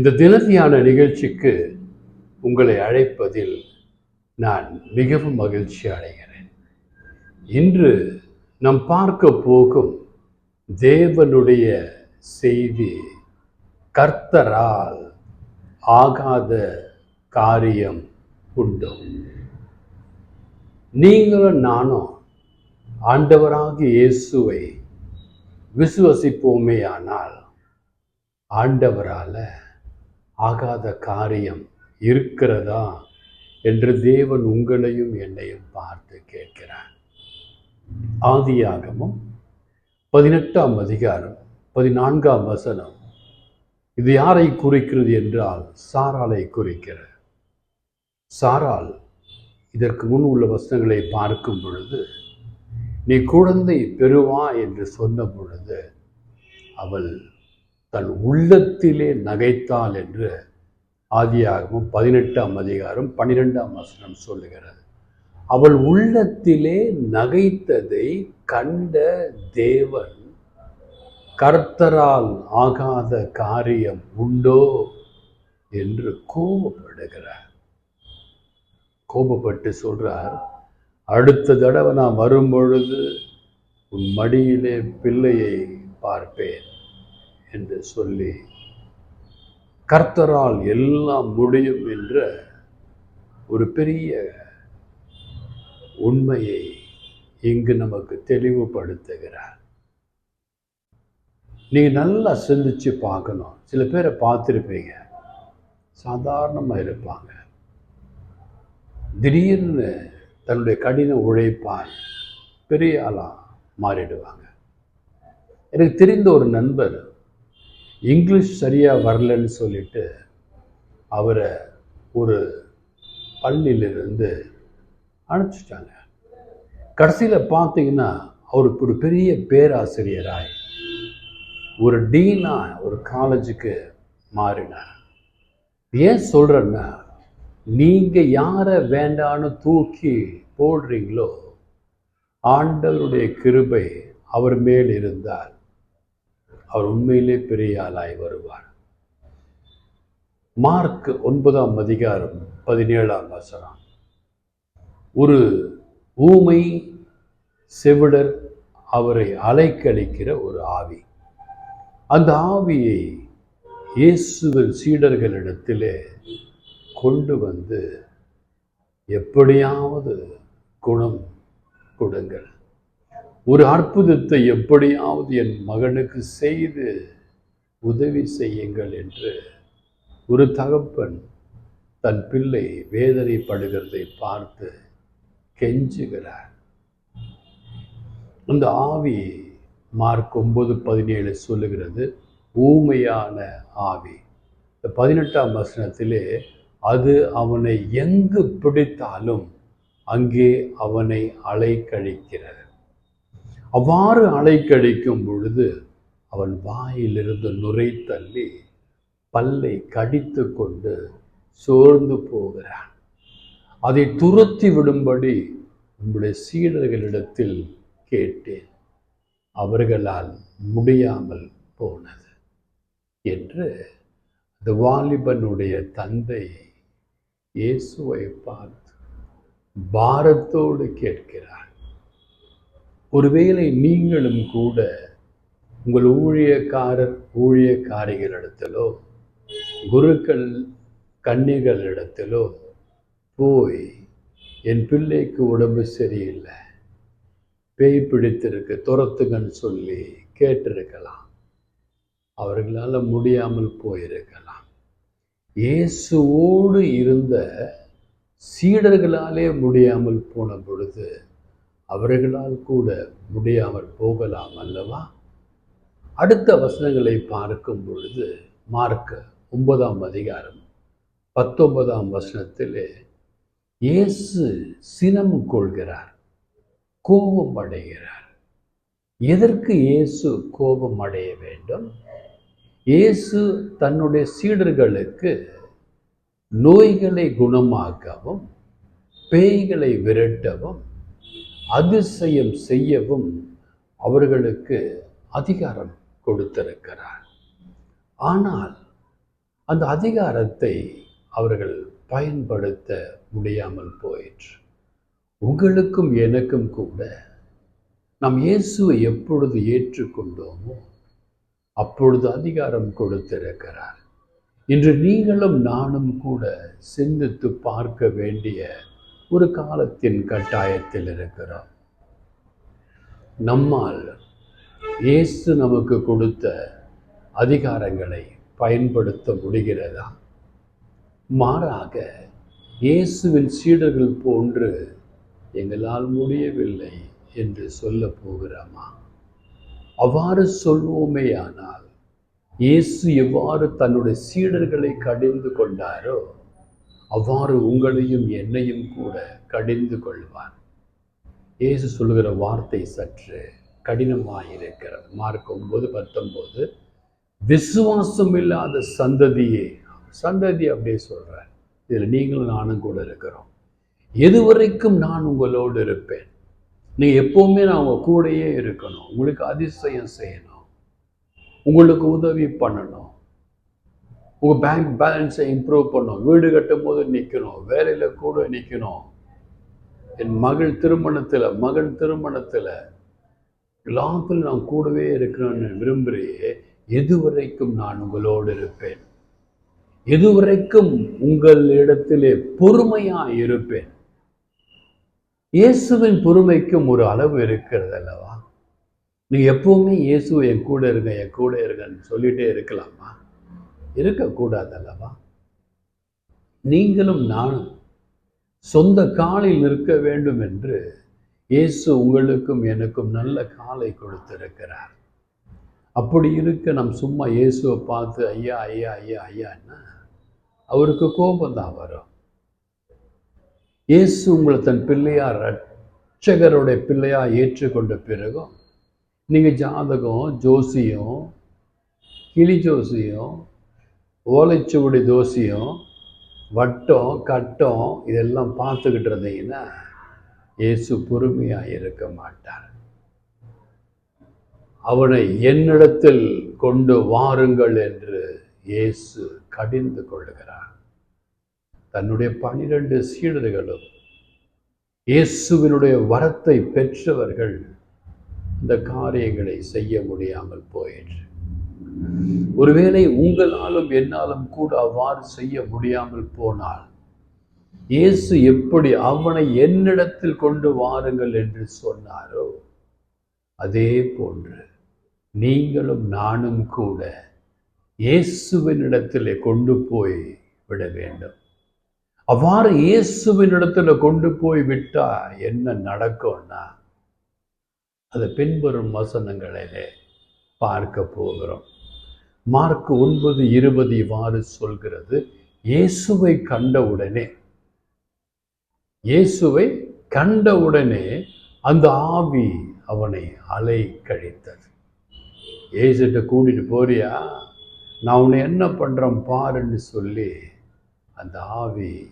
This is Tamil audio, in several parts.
இந்த தினத்தியான நிகழ்ச்சிக்கு உங்களை அழைப்பதில் நான் மிகவும் மகிழ்ச்சி அடைகிறேன். இன்று நாம் பார்க்க போகும் தேவனுடைய செய்தி கர்த்தரால் ஆகாத காரியம் உண்டு. நீங்களும் நானும் ஆண்டவராக இயேசுவை விசுவசிப்போமே ஆனால் ஆண்டவரால் ஆகாத காரியம் இருக்கிறதா என்று தேவன் உங்களையும் என்னையும் பார்த்து கேட்கிறார். ஆதியாகமும் பதினெட்டாம் அதிகாரம் பதினான்காம் வசனம். இது யாரை குறிக்கிறது என்றால் சாராலை குறிக்கிற சாரால் இதற்கு முன் உள்ள வசனங்களை பார்க்கும் பொழுது நீ குழந்தை பெறுவா என்று சொன்ன பொழுது அவள் தன் உள்ளத்திலே நகைத்தாள் என்று ஆதியாகவும் பதினெட்டாம் அதிகாரம் பன்னிரெண்டாம் வசனம் சொல்லுகிறது. அவள் உள்ளத்திலே நகைத்ததை கண்ட தேவன் கர்த்தரால் ஆகாத காரியம் உண்டோ? என்று கோபப்படுகிறார். கோபப்பட்டு சொல்றார் அடுத்த தடவை நான் வரும் பொழுது உன் மடியிலே பிள்ளையை பார்ப்பேன். என்று சொல்லி கர்த்தரால் எல்லாம் முடியும் என்ற ஒரு பெரிய உண்மையை இங்கு நமக்கு தெளிவுபடுத்துகிறார். நீங்கள் நல்லா சிந்திச்சு பார்க்கணும். சில பேரை பார்த்துருப்பீங்க. சாதாரணமாக இருப்பாங்க. திடீர்னு தன்னுடைய கடின உழைப்பால் பெரிய ஆளாக மாறிடுவாங்க. எனக்கு தெரிந்த ஒரு நண்பர் இங்கிலீஷ் சரியாக வரலன்னு சொல்லிட்டு அவரை ஒரு பள்ளியிலிருந்து அனுப்பிச்சிட்டாங்க. கடைசியில் பார்த்தீங்கன்னா அவருக்கு ஒரு பெரிய பேராசிரியராய் ஒரு டீனா ஒரு காலேஜுக்கு மாறினார். ஏன் சொல்கிறேன்னா நீங்கள் யாரை வேண்டான்னு தூக்கி போடுறீங்களோ ஆண்டவருடைய கிருபை அவர் மேல் இருந்தால் அவர் உண்மையிலே பெரிய ஆளாய் வருவார். மார்க் ஒன்பதாம் அதிகாரம் பதினேழாம் வசனம். ஒரு ஊமை செவிடர் அவரை அலைக்கழிக்கிற ஒரு ஆவி. அந்த ஆவியை இயேசுவின் சீடர்களிடத்திலே கொண்டு வந்து எப்படியாவது குணம் கொடுங்கள். ஒரு அற்புதத்தை எப்படியாவது என் மகனுக்கு செய்து உதவி செய்யுங்கள் என்று ஒரு தகப்பன் தன் பிள்ளை வேதனைப்படுகிறதை பார்த்து கெஞ்சுகிறார். அந்த ஆவி மார்க் ஒன்பது பதினேழு சொல்லுகிறது ஊமையான ஆவி. இந்த பதினெட்டாம் வசனத்திலே அது அவனை எங்கு பிடித்தாலும் அங்கே அவனை அலைக்கழிக்கிறது. அவ்வாறு அலைக்கழிக்கும் பொழுது அவன் வாயிலிருந்து நுரை தள்ளி பல்லை கடித்து கொண்டு சோர்ந்து போகிறான். அதை துரத்தி விடும்படி உங்களுடைய சீடர்களிடத்தில் கேட்டேன். அவர்களால் முடியாமல் போனது என்று அந்த வாலிபனுடைய தந்தை இயேசுவை பார்த்து பாரத்தோடு கேட்கிறார். ஒருவேளை நீங்களும் கூட உங்கள் ஊழியக்காரர் ஊழியக்காரிகளிடத்திலோ குருக்கள் கன்னிகளிடத்திலோ போய் என் பிள்ளைக்கு உடம்பு சரியில்லை. பேய் பிடித்திருக்கு துரத்துங்கன்னு சொல்லி கேட்டிருக்கலாம். அவர்களால் முடியாமல் போயிருக்கலாம். இயேசுவோடு இருந்த சீடர்களாலே முடியாமல் போன பொழுது அவர்களால் கூட முடியாமல் போகலாம் அல்லவா? அடுத்த வசனங்களை பார்க்கும் பொழுது மார்க்க ஒன்பதாம் அதிகாரம் பத்தொன்பதாம் வசனத்திலே இயேசு சினம் கொள்கிறார் கோபம் அடைகிறார். எதற்கு இயேசு கோபம் அடைய வேண்டும்? இயேசு தன்னுடைய சீடர்களுக்கு நோய்களை குணமாக்கவும் பேய்களை விரட்டவும் அதிசயம் செய்யவும் அவர்களுக்கு அதிகாரம் கொடுத்திருக்கிறார். ஆனால் அந்த அதிகாரத்தை அவர்கள் பயன்படுத்த முடியாமல் போயிற்று. உங்களுக்கும் எனக்கும் கூட நாம் இயேசுவை எப்பொழுது ஏற்றுக்கொண்டோமோ அப்பொழுது அதிகாரம் கொடுத்திருக்கிறார். இன்று நீங்களும் நானும் கூட சிந்தித்து பார்க்க வேண்டிய ஒரு காலத்தின் கட்டாயத்தில் இருக்கிறோம் நம்மால் இயேசு நமக்கு கொடுத்த அதிகாரங்களை பயன்படுத்த முடிகிறதா? மாறாக இயேசுவின் சீடர்கள் போன்று எங்களால் முடியவில்லை என்று சொல்ல போகிறோமா? அவ்வாறு சொல்வோமேயானால் இயேசு எவ்வாறு தன்னுடைய சீடர்களை கடிந்து கொண்டாரோ அவ்வாறு உங்களையும் என்னையும் கூட கடிந்து கொள்வார் இயேசு சொல்லுகிற வார்த்தை சற்று கடினமாயிருக்கிறது மார்க் ஒன்பது பத்தொன்பது. விசுவாசம் இல்லாத சந்ததியே சந்ததி அப்படியே சொல்கிறார் இதில் நீங்களும் நானும் கூட இருக்கிறோம். எதுவரைக்கும் நான் உங்களோடு இருப்பேன். நீங்கள் எப்போவுமே நான் உங்கள் கூடயே இருக்கணும். உங்களுக்கு அதிசயம் செய்யணும். உங்களுக்கு உதவி பண்ணணும். உங்கள் பேங்க் பேலன்ஸை இம்ப்ரூவ் பண்ணும். வீடு கட்டும் போது நிற்கணும் வேலையில் கூட நிற்கணும் என் மகள் திருமணத்தில் மகன் திருமணத்தில் லாபத்தில் நான் கூடவே இருக்கணும்னு விரும்புகிறேன் எதுவரைக்கும் நான் உங்களோடு இருப்பேன்? எதுவரைக்கும் உங்கள் இடத்திலே பொறுமையாக இருப்பேன்? இயேசுவின் பொறுமைக்கும் ஒரு அளவு இருக்கிறது அல்லவா? நீ எப்பவுமே இயேசு என் கூட இருங்க என் கூட இருங்கன்னு சொல்லிட்டே இருக்கலாமா? இருக்கக்கூடாது அல்லவா நீங்களும் நானும் சொந்த காலில் நிற்க வேண்டும் என்று இயேசு உங்களுக்கும் எனக்கும் நல்ல காலை கொடுத்திருக்கிறார். அப்படி இருக்க நம் சும்மா இயேசுவை பார்த்து ஐயா ஐயா ஐயா ஐயான்னா அவருக்கு கோபம் தான் வரும். இயேசு உங்களை தன் பிள்ளையார் ரட்சகருடைய பிள்ளையாக ஏற்றுக்கொண்ட பிறகும் நீங்கள் ஜாதகம் ஜோசியம் கிளி ஜோசியம் ஓலைச்சுவடி தோசியம் வட்டம் கட்டம் இதெல்லாம் பார்த்துக்கிட்டு இருந்தீங்கன்னா இயேசு பொறுமையாக இருக்க மாட்டார். அவனை என்னிடத்தில் கொண்டு வாருங்கள் என்று இயேசு கடிந்து கொள்கிறார் தன்னுடைய பனிரெண்டு சீடர்களும் இயேசுவினுடைய வரத்தை பெற்றவர்கள் இந்த காரியங்களை செய்ய முடியாமல் போயிற்று. ஒருவேளை உங்களாலும் என்னாலும் கூட அவ்வாறு செய்ய முடியாமல் போனால் இயேசு எப்படி அவனை என்னிடத்தில் கொண்டு வாருங்கள் என்று சொன்னாரோ அதே போன்று நீங்களும் நானும் கூட இயேசுவினிடத்திலே கொண்டு போய் விட வேண்டும். அவ்வாறு இயேசுவினிடத்தில் கொண்டு போய் விட்டா என்ன நடக்கும்னா அதை பின்வரும் வசனங்களிலே பார்க்க போகிறோம். மார்க் ஒன்பது இருபது இவ்வாறு சொல்கிறது. இயேசுவை கண்டவுடனே இயேசுவை கண்டவுடனே அந்த ஆவி அவனை அலை கழித்தது ஏசுகிட்ட கூட்டிட்டு போறியா? நான் உன்னை என்ன பண்ணுறேன் பாருன்னு சொல்லி அந்த ஆவி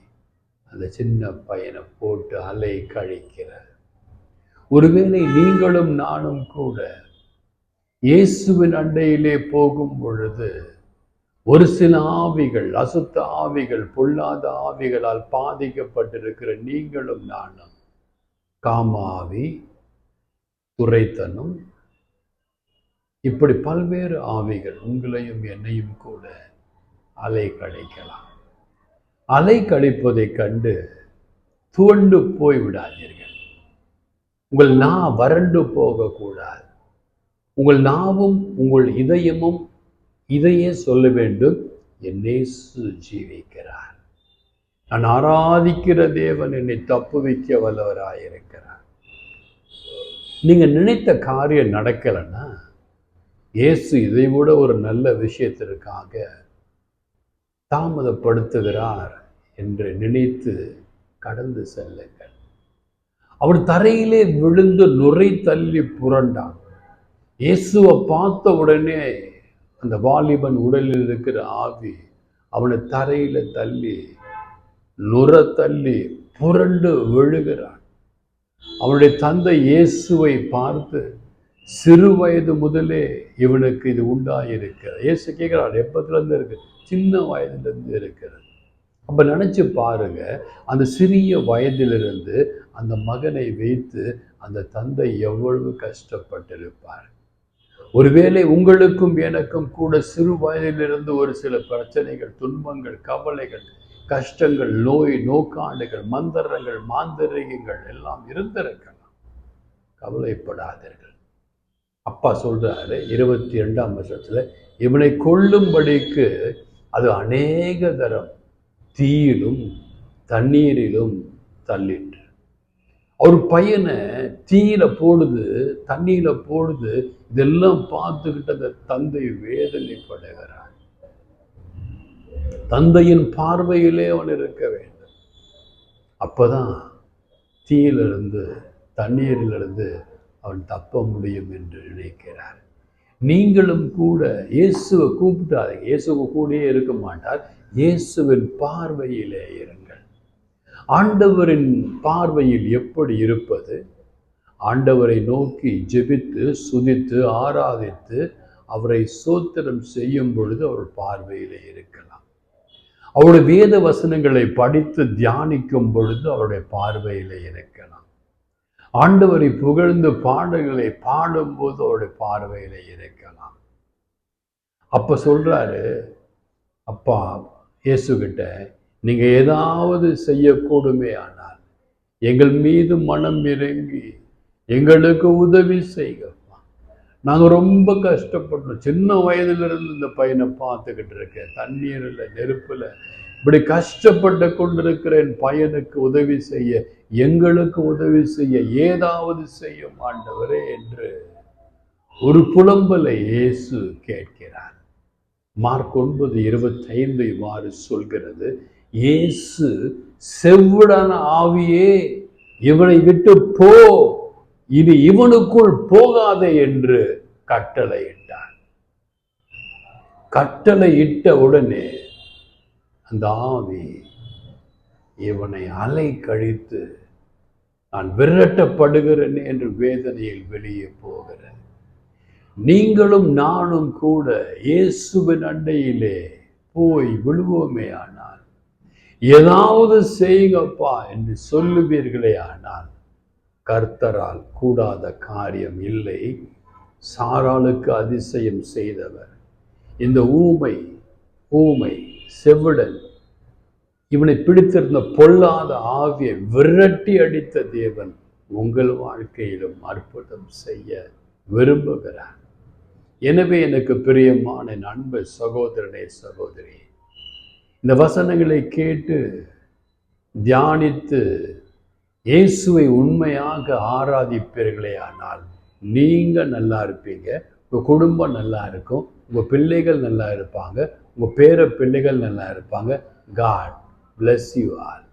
அந்த சின்ன பையனை போட்டு அலை கழிக்கிறார் ஒருவேளை நீங்களும் நானும் கூட இயேசுவின் அண்டையிலே போகும் பொழுது ஒரு சில ஆவிகள் அசுத்த ஆவிகள் பொல்லாத ஆவிகளால் பாதிக்கப்பட்டிருக்கிற நீங்களும் நானும் காமாவி துரைத்தனம் இப்படி பல்வேறு ஆவிகள் உங்களையும் என்னையும் கூட அலை கழிக்கலாம். அலை கழிப்பதைக் கண்டு துவண்டு போய் விடாதீர்கள். உங்கள் நா வறண்டு போகக்கூடாது. உங்கள் நாவும் உங்கள் இதயமும் இதையே சொல்ல வேண்டும். என்னேசு ஜீவிக்கிறார். நான் ஆராதிக்கிற தேவன் என்னை தப்பு வைக்க வல்லவராயிருக்கிறார் நீங்க நினைத்த காரியம் நடக்கலைன்னா இயேசு இதை விட ஒரு நல்ல விஷயத்திற்காக தாமதப்படுத்துகிறார் என்று நினைத்து கடந்து செல்லுங்கள். அவர் தரையிலே விழுந்து நுரை தள்ளி புரண்டான் இயேசுவை பார்த்த உடனே அந்த வாலிபன் உடலில் இருக்கிற ஆவி அவனை தரையில தள்ளி நுர தள்ளி புரண்டு விழுகிறான். அவனுடைய தந்தை இயேசுவை பார்த்து சிறு வயது முதலே இவனுக்கு இது உண்டாயிருக்கிறது. இயேசு கேட்குறான் எப்பத்துலேருந்து இருக்கு? சின்ன வயதுலேருந்து இருக்கிறது. அப்போ நினச்சி பாருங்க அந்த சிறிய வயதிலிருந்து அந்த மகனை வைத்து அந்த தந்தை எவ்வளவு கஷ்டப்பட்டிருப்பார். ஒருவேளை உங்களுக்கும் எனக்கும் கூட சிறு வயதிலிருந்து ஒரு சில பிரச்சனைகள் துன்பங்கள் கவலைகள் கஷ்டங்கள் நோய் நோக்காண்டுகள் மந்திரங்கள் மாந்தரிகங்கள் எல்லாம் இருந்திருக்கலாம். கவலைப்படாதீர்கள். அப்பா சொல்றாரு இருபத்தி ரெண்டாம் வருஷத்துல இவனை கொல்லும்படிக்கு அது அநேக தரம் தீயிலும் தண்ணீரிலும் தள்ளிட்டு ஒரு பையனை தீயில போடுது தண்ணியில போடுது இதெல்லாம் பார்த்துக்கிட்டு அந்த தந்தை வேதனைப்படுகிறார். தந்தையின் பார்வையிலே அவன் இருக்க வேண்டும். அப்பதான் தீயிலிருந்து தண்ணீரிலிருந்து அவன் தப்ப முடியும் என்று நினைக்கிறார். நீங்களும் கூட இயேசுவை கூப்பிட்டாதீங்க. இயேசுவை கூடயே இருக்க மாட்டார். இயேசுவின் பார்வையிலே இருங்க ஆண்டவரின் பார்வையில் எப்படி இருப்பது? ஆண்டவரை நோக்கி ஜெபித்து சுதித்து ஆராதித்து அவரை சோத்திரம் செய்யும் பொழுது அவர் பார்வையிலே இருக்கலாம். அவருடைய வேத வசனங்களை படித்து தியானிக்கும் பொழுது அவருடைய பார்வையிலே இருக்கலாம். ஆண்டவரை புகழ்ந்து பாடல்களை பாடும்போது அவருடைய பார்வையில இருக்கலாம். அப்ப சொல்றாரு அப்பா இயேசுகிட்ட நீங்கள் ஏதாவது செய்யக்கூடுமே ஆனால் எங்கள் மீது மனம் இறங்கி எங்களுக்கு உதவி செய்யப்பா நாங்கள் ரொம்ப கஷ்டப்பட்டோம் சின்ன வயதிலிருந்து இந்த பையனை பார்த்துக்கிட்டு இருக்கேன். தண்ணீரில் நெருப்பில். இப்படி கஷ்டப்பட்டு கொண்டிருக்கிற என் பையனுக்கு உதவி செய்ய எங்களுக்கு உதவி செய்ய ஏதாவது செய்யும் ஆண்டவரே என்று ஒரு புலம்பலை இயேசு கேட்கிறார். மார்க் ஒன்பது இருபத்தைந்து இவ்வாறு சொல்கிறது. இயேசு செவ்விடான ஆவியே இவனை விட்டு போ இனி இவனுக்குள் போகாதே என்று கட்டளையிட்டார் கட்டளை இட்ட உடனே அந்த ஆவி இவனை அலை கழித்து நான் விரட்டப்படுகிறேன் என்று வேதனையில் வெளியே போகிறேன் நீங்களும் நானும் கூட இயேசுவின் அண்டையிலே போய் விழுவோமே ஆனால் ஏதாவது செய்யுங்கப்பா என்று சொல்லுவீர்களே ஆனால் கர்த்தரால் கூடாத காரியம் இல்லை. சாராளுக்கு அதிசயம் செய்தவர். இந்த ஊமை ஊமை செவிடன் இவனை பிடித்திருந்த பொல்லாத ஆவியை விரட்டி அடித்த தேவன் உங்கள் வாழ்க்கையிலும் அற்புதம் செய்ய விரும்புகிறார். எனவே எனக்கு பிரியமான நண்பு சகோதரனே சகோதரி இந்த வசனங்களை கேட்டு தியானித்து இயேசுவை உண்மையாக ஆராதிப்பீர்களே ஆனால் நீங்கள் நல்லா இருப்பீங்க உங்கள் குடும்பம் நல்லா இருக்கும் உங்கள் பிள்ளைகள் நல்லா இருப்பாங்க உங்கள் பேர பிள்ளைகள் நல்லா இருப்பாங்க. God bless you all